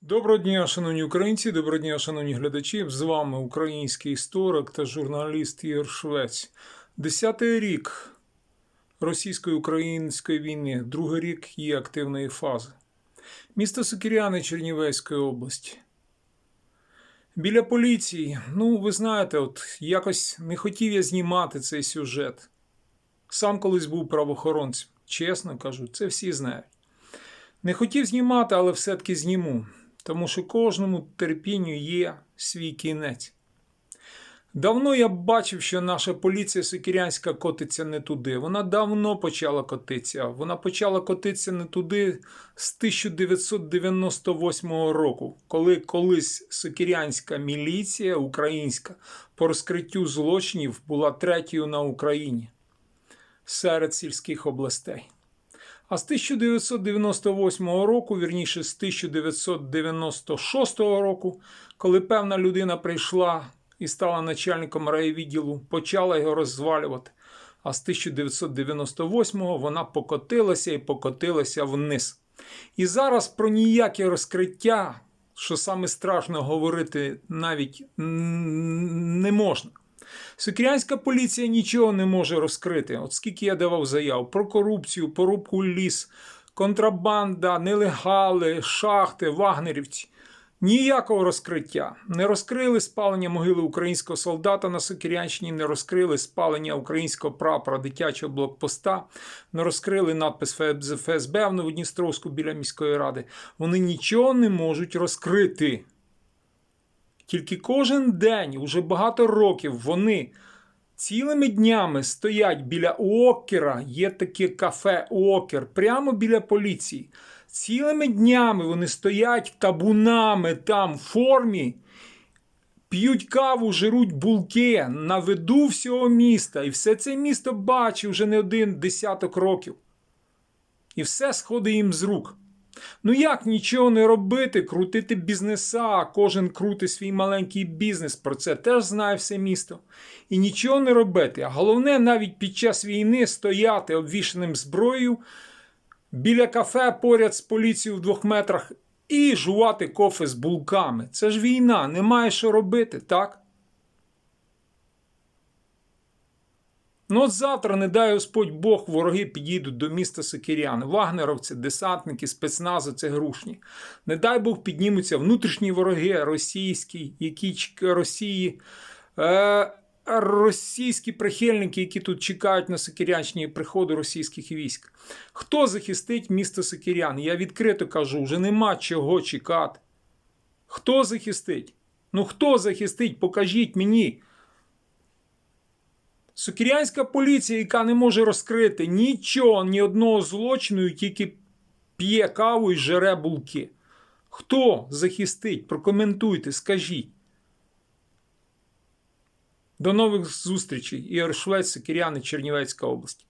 Доброго дня, шановні українці, доброго дня, шановні глядачі. З вами український історик та журналіст Ігор Швець. Десятий рік російсько-української війни, другий рік її активної фази. Місто Сокиряни Чернівецької області. Біля поліції, ну, ви знаєте, от якось не хотів я знімати цей сюжет. Сам колись був правоохоронцем. Чесно кажу, це всі знають. Не хотів знімати, але все-таки зніму, тому що кожному терпінню є свій кінець. Давно я бачив, що наша поліція Сокірянська котиться не туди. Вона давно почала котитися. Вона почала котитися не туди з 1998 року, коли колись Сокірянська міліція українська по розкриттю злочинів була третьою на Україні серед сільських областей. А з 1998 року, вірніше з 1996 року, коли певна людина прийшла і стала начальником райвідділу, почала його розвалювати. А з 1998-го вона покотилася і покотилася вниз. І зараз про ніяке розкриття, що саме страшно говорити, навіть не можна. Сокірянська поліція нічого не може розкрити. От скільки я давав заяв про корупцію, порубку ліс, контрабанда, нелегали, шахти, вагнерівці. Ніякого розкриття. Не розкрили спалення могили українського солдата на Сокірянщині, не розкрили спалення українського прапора дитячого блокпоста, не розкрили надпис ФСБ в Новодністровську біля міської ради. Вони нічого не можуть розкрити. Тільки кожен день, уже багато років, вони цілими днями стоять біля Окера, є таке кафе Окер, прямо біля поліції. Цілими днями вони стоять табунами там в формі, п'ють каву, жируть булки на виду всього міста. І все це місто бачить вже не один десяток років. І все сходить їм з рук. Ну як нічого не робити, крутити бізнеса, кожен крутить свій маленький бізнес. Про це теж знає все місто. І нічого не робити. А головне, навіть під час війни стояти обвішаним зброєю біля кафе поряд з поліцією в двох метрах і жувати кофе з булками. Це ж війна, немає що робити, так? Ну от завтра, не дай Господь Бог, вороги підійдуть до міста Сокиряни. Вагнеровці, десантники, спецнази це грушні. Не дай Бог піднімуться внутрішні вороги російські, які Росії, е, російські прихильники, які тут чекають на Сокирянщині приходу російських військ. Хто захистить місто Сокирян? Я відкрито кажу, вже нема чого чекати. Хто захистить? Ну хто захистить? Покажіть мені. Сокірянська поліція, яка не може розкрити нічого, ні одного злочину, тільки п'є каву і жере булки. Хто захистить? Прокоментуйте, скажіть. До нових зустрічей. Ігор Швець, Сокіряни, Чернівецька область.